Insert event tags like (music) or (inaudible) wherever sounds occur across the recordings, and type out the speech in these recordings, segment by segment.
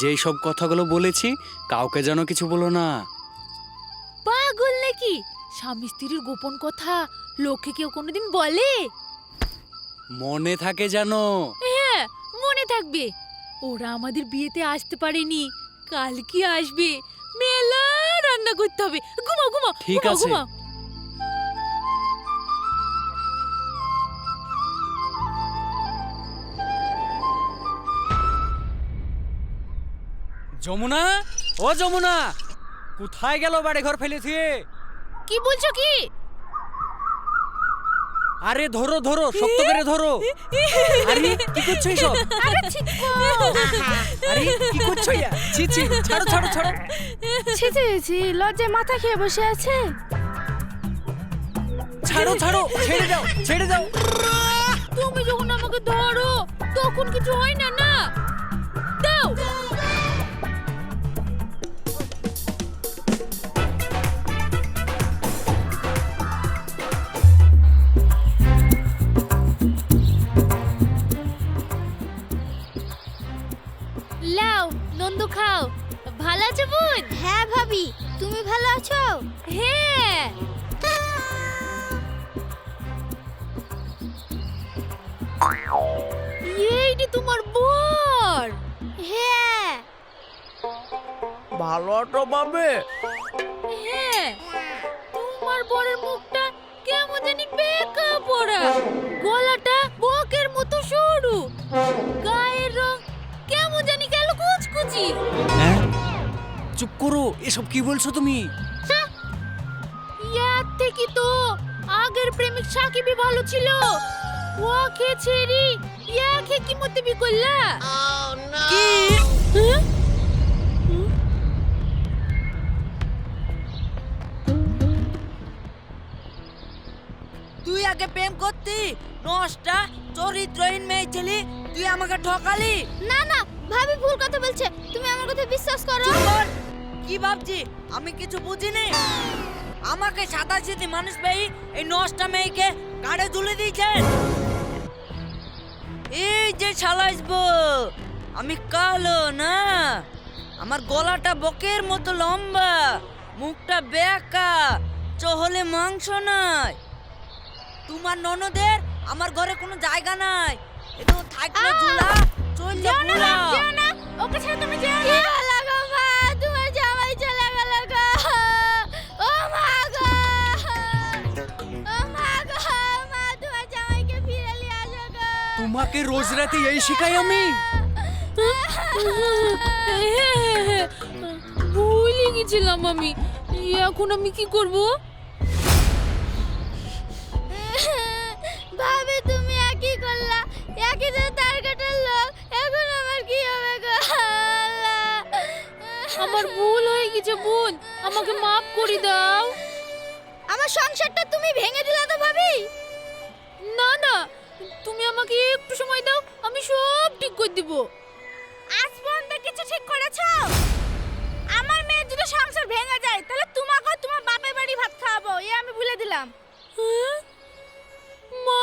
যেই সব কথাগুলো বলেছি কাউকে যেন কিছু বলো না। পাগল নাকি? স্বামী স্ত্রীর গোপন কথা লোককে কেউ কোনোদিন বলে? মনে থাকে যেন। হ্যাঁ মনে থাকবে। ওরা আমাদের বিয়েতে আসতে পারেনি। কাল কি আসবে? মেলা রান্না করতে হবে। ঘুমা ঘুমা ঠিক আছে। ঘুমাও। যমুনা? ও যমুনা কোথায় গেল বাড়ি ঘর ফেলে থুয়ে কি বলছো কি? আরে ধরো ধরো শক্ত করে ধরো। আরে কি করছ এসব? আরে কি। করছ ইয়া ছি ছি ছাড়ো ছাড়ো ছাড়ো। ছিচে ছি লজ্জায় মাথা খেয়ে বসে আছে। ছাড়ো ছাড়ো ছেড়ে দাও ছেড়ে দাও। তুমি যখন আমাকে ধরো তখন কিছু হয় না না? লাও নন্দু খাও। ভালো আছো বোন? হ্যাঁ ভাবি তুমি ভালো আছো? হ্যাঁ। এইটি তোমার বর। হ্যাঁ। ভালো তো পাবে হ্যাঁ। তোমার বরের মুখটা কেমন জানি বেকা পড়া। গলাটা বকের মতো সরু। গেল কুচকুচি হ্যাঁ? চুপ করো এসব কি বলছো তুমি? ইয়ার থেকে তো আগের প্রেমিক সাকিবই ভালো ছিল। ওকে ছেড়ি ইয়াকে কি মতে বি করলা? কি? হ্যাঁ? তুই আগে প্রেম করতি নষ্টা চরিত্রহীন মেয়ে ছিলি তুই আমাকে ঠকালি? না না ভাবি ভুল কথা বলছে। তুমি আমার কথা বিশ্বাস করো। কি ভাবছি? আমি কিছু বুঝিনি। আমাকে সাদা সিধি মানুষ পেয়ে এই নষ্টা মেয়েকে গাড়ে তুলে দিয়েছেন এই যে ছালাইসবো আমি কালো না। আমার গলাটা বকের মতো লম্বা মুখটা বেঁকা চহলে মাংস নাই। তোমার ননদের আমার ঘরে কোনো জায়গা নাই। থাকলে চললে যেও না। যেও না ওকে ছেড়ে তুমি যেও না। লাগো মা? তোমার জামাই চলে গেল গো। ও মা গো। ও মা গো মা তোমার জামাইকে ফিরে নিয়ে আসো গো। তোমাকে রোজ রাতে এই শিখাই আমি। ভুলে গেছিলাম আমি। এখন আমি কি করব? আমার ভুল হয়ে গেছে বোন। আমাকে মাফ করে দাও। আমার সংসারটা তুমি ভেঙে দিলা তো ভাবি। না না তুমি আমাকে একটু সময় দাও আমি সব ঠিক করে দিব। আজ পর্যন্ত কিছু ঠিক করেছ? আমার মেয়ের যদি সংসার ভেঙে যায় তাহলে তোমাকে তোমার বাপের বাড়ি ভাত খাওয়াবো এ আমি ভুলে দিলাম। হ্যাঁ? মা!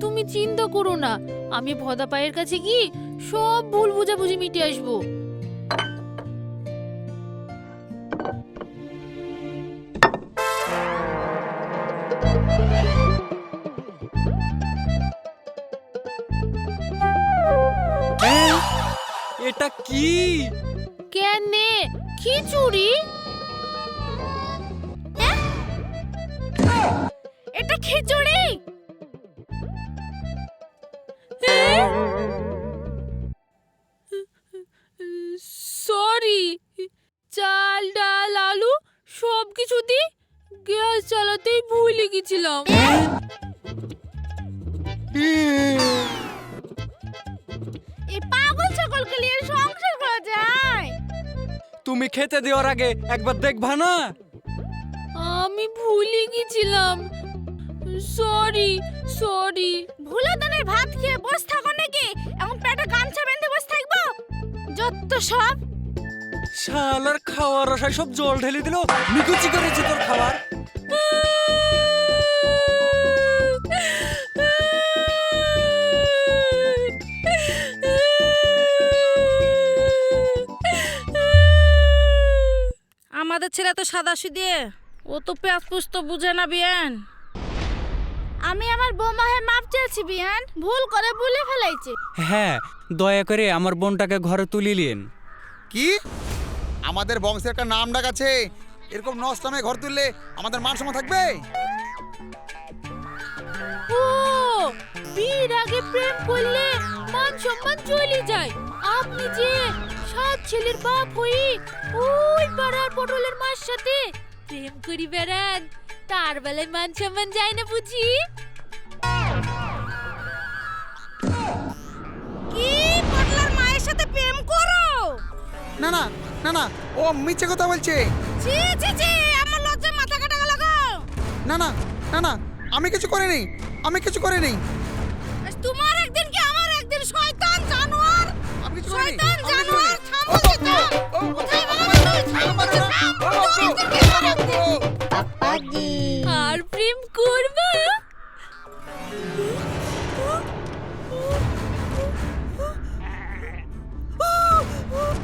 তুমি চিন্তা করো না। আমি ভদা পায়ের কাছে গিয়ে সব ভুল বুঝাবুঝি মিটে আসব। হ্যাঁ? এটা কি? কেনে খিচুড়ি? এটা খিচুড়ি? ভুলে এই পাগল সকলকে নিয়ে সংসার করা যায়? তুমি খেতে দেওয়ার আগে একবার দেখবা না? আমি ভুলে গেছিলাম। Sorry sorry. ভুলে দানের ভাত খেয়ে বসে থাকো নাকি? এখন পেটে গামছা বেঁধে বসে থাকব? যত সব। শালার খাওয়ার রসায় সব জল ঢেলে দিল। নিকুচি করেছে তোর খাবার। দাসি দিয়ে? ও তো পেঁয়াজ পুস্ত বুঝে না বিয়ান। আমি আমার বৌমাহে মাপ চেয়েছি বিয়ান। ভুল করে ভুলে ফেলাইছে। হ্যাঁ দয়া করে আমার বোনটাকে ঘরে তুলিলেন কি? আমাদের বংশের একটা নাম ডাক আছে। এরকম নষ্টামে ঘর তুললে আমাদের মান সম্মান থাকবে? ও বিয়ের আগে প্রেম করলে মান সম্মান চলে যায়। আপনি যে সাত ছেলের বাপ হই ওই পাড়ার পটলের মার সাথে প্রেম করি বেড়ান। তার বেলায় মান সম্মান যায় না বুঝি? কি পটলার মায়ের সাথে প্রেম করো? না না না না ও মিথ্যে কথা বলছে। ছি ছি ছি আমার লজ্জা মাথা কাটা গেল গো। না না না না আমি কিছু করিনি আমি কিছু করিনি। তোমার একদিন কি আমার একদিন শয়তান জানোয়ার? আমি কিছু করিনি শয়তান জানোয়ার আর প্রেম করবা?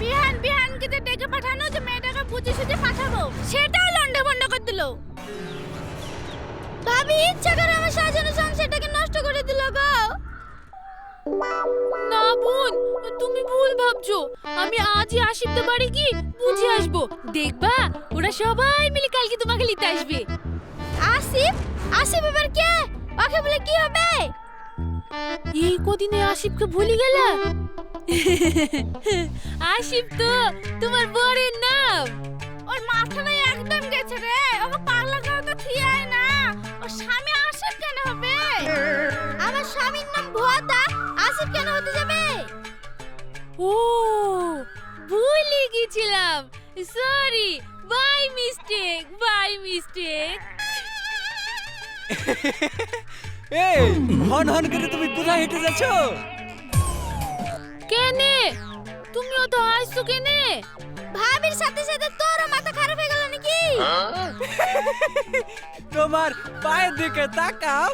বিহান বিহান কে ডেকে পাঠানো যে মেয়েটাকে বুঝে সুঝে পাঠাবো। সেটাও লন্ডে বন্ড করে দিল। ভাবি, ইচ্ছা করে আমার সাজানো ভুল ভাবছ? আমি আজই আসিফতে বাড়ি কি বুঝে আসব। দেখবা ওরা সবাই মিলে কালকে তোমাকে নিতে আসবে। আসিফ? আসিফ এবার কে? ওকে বলে কি হবে? এই কদিনে আসিফকে ভুলি গেলা? আসিফ তো তোমার বরের নাম। ওর মাথাটা একদম গেছে রে। ওকে পাগলা করে তো থিয়ায় না। ওর স্বামী আসিফ কেন হবে? আমার স্বামীর নাম ভুয়াদা। আসিফ কেন হতে যাবে? ও ভুলে গেছিলাম। Sorry by mistake by mistake এই হন হন করে তুমি কোথায় হেঁটে যাচ্ছ? কেনে? তুমিও তো আসছো কেনে? ভাবির সাথে সাথে তোরও মাথা খারাপ হয়ে গেল নাকি? তোমার পায়ের দিকে তাকাও।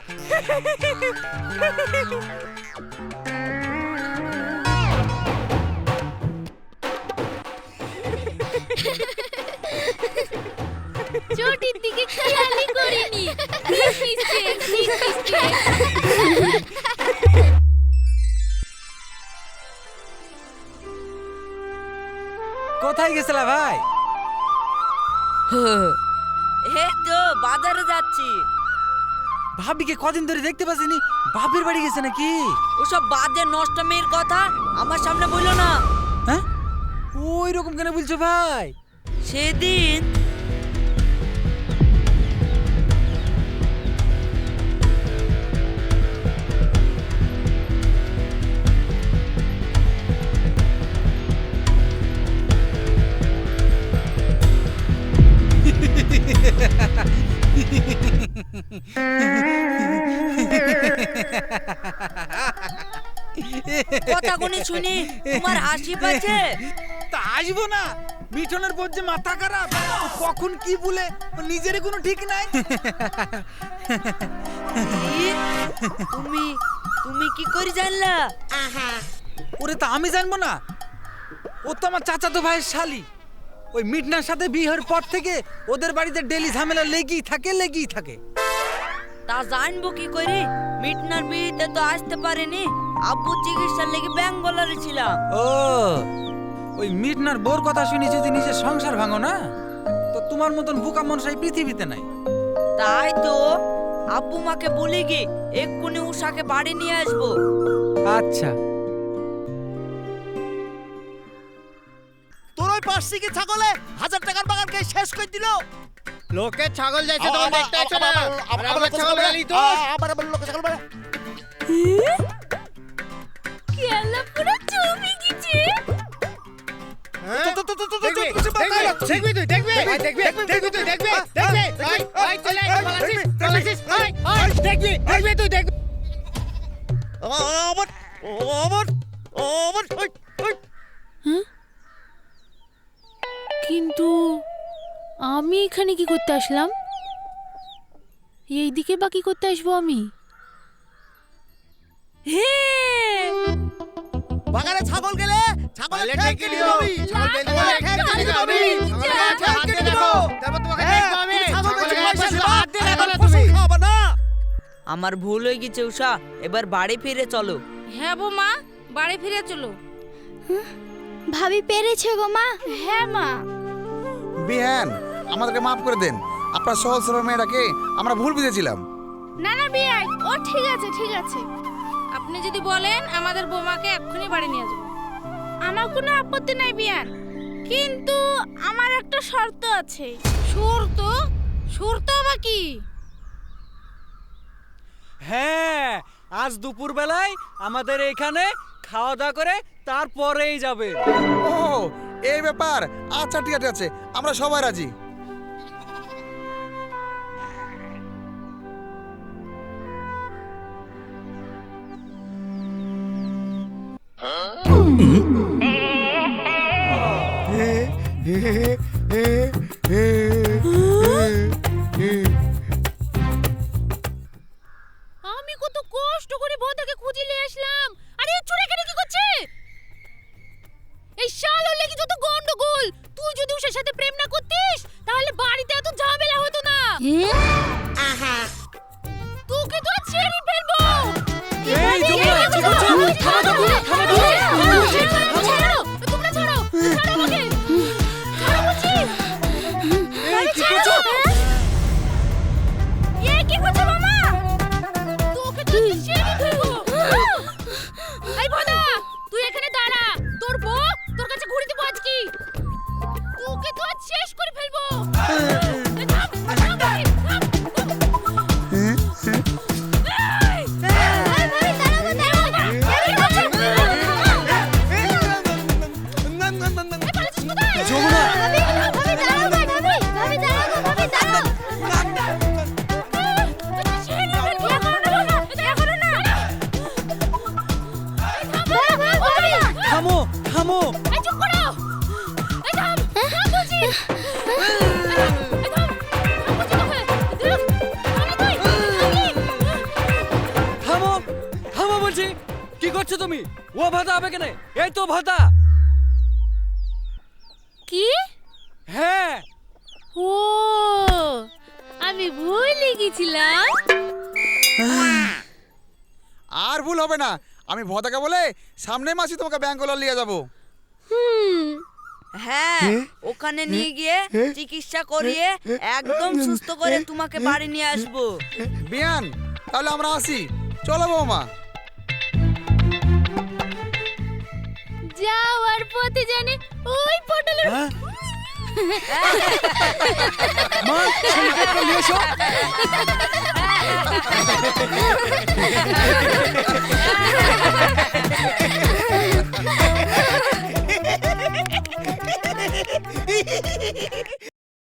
কোথায় গেছিলা ভাই? এই তো বাজারে যাচ্ছি। ভাবিকে কদিন ধরে দেখতে পাচ্ছিনি বাপের বাড়ি গেছে নাকি? ওসব বাজে নষ্ট মেয়ের কথা আমার সামনে বলল না। হ্যাঁ? ওই রকম কেন বলছো ভাই? সেদিন কথা কোনি শুনি তোমার হাসি পাচ্ছে তা আসব না। মিঠনের বোধ যে মাথা খারাপ কখন কি বলে নিজেরই কোনো ঠিক নাই? তুমি তুমি কি করে জানলা? ওরে তা আমি জানব না। ও তো আমার চাচাতো ভাইয়ের শালি। ওই মিটনার সাথে বিয়ের পর থেকে ওদের বাড়িতে ডেলি ঝামেলা লেগেই থাকে লেগেই থাকে। তা জানব কি করে? মিটনার বিয়েতে তো আসতে পারেনি। আব্বু চিকিৎসার লেগে ব্যাঙ্গলারে ছিলাম। ও ওই মিটনার বোর কথা শুনি যদি নিজের সংসার ভাঙো না? তো তোমার মতন বোকা মানুষ এই পৃথিবীতে নাই। তাই তো আব্বু মাকে বলে গি এক্ষুনি উষাকে বাড়ি নিয়ে আসব। আচ্ছা। তোর ওই পার্সিকে ছাগলে? হাজার টাকার বাগানকে শেষ করে দিল? লোকে ছাগল যাইছে তখন দেখতে আসছে না? আমরা ছাগল গালি তো? আবার আবার লোকে ছাগল বেড়া খেলা পুরো জমে গেছে আমার ওই ওই। কিন্তু আমি এখানে কি করতে আসলাম? এইদিকে বা কি করতে আসব আমি? হে! বাগানে ছাগল গেলে তারপর তোমাকে পয়সা হাত দিয়ে না। আমার ভুল হয়ে গেছে উষা এবার বাড়ি ফিরে চলো। হ্যাঁ বো মা বাড়ি ফিরে চলো। ভাবি পেরেছে গো মা। হ্যাঁ মা। বিহান আমাদেরকে মাফ করে দেন। আপনার সহজ সরল মেয়েটাকে আমরা ভুল বুঝেছিলাম। না না বিয়াই ও ঠিক আছে ঠিক আছে। আপনি যদি বলেন আমাদের বৌমাকে এক্ষুনি বাড়ি নিয়ে যাব। আমার কোনো আপত্তি নাই বিয়ান। কিন্তু আমার একটা শর্ত আছে। শর্ত? শর্ত আবার কি? হ্যাঁ আজ দুপুর বেলায় আমাদের এখানে খাওয়া দাওয়া করে তারপরেই যাবে। ও এই ব্যাপার। আচ্ছা ঠিক আছে আছে। আমরা সবাই রাজি। তো ভাতা। কি? হ্যাঁ। ও আমি ভুলে গেছিলাম আর ভুল হবে না। আমি ভদাকে বলে সামনে মাসে তোমাকে ব্যাঙ্গালোর নিয়ে যাব। হুম। হ্যাঁ ওখানে নিয়ে গিয়ে চিকিৎসা করিয়ে একদম সুস্থ করে তোমাকে বাড়ি নিয়ে আসব। বিয়ান তাহলে আমরা আসি। চলো বৌমা। যাওয়ার পথে জানে ওই পটল (laughs) নিয়ে (laughs)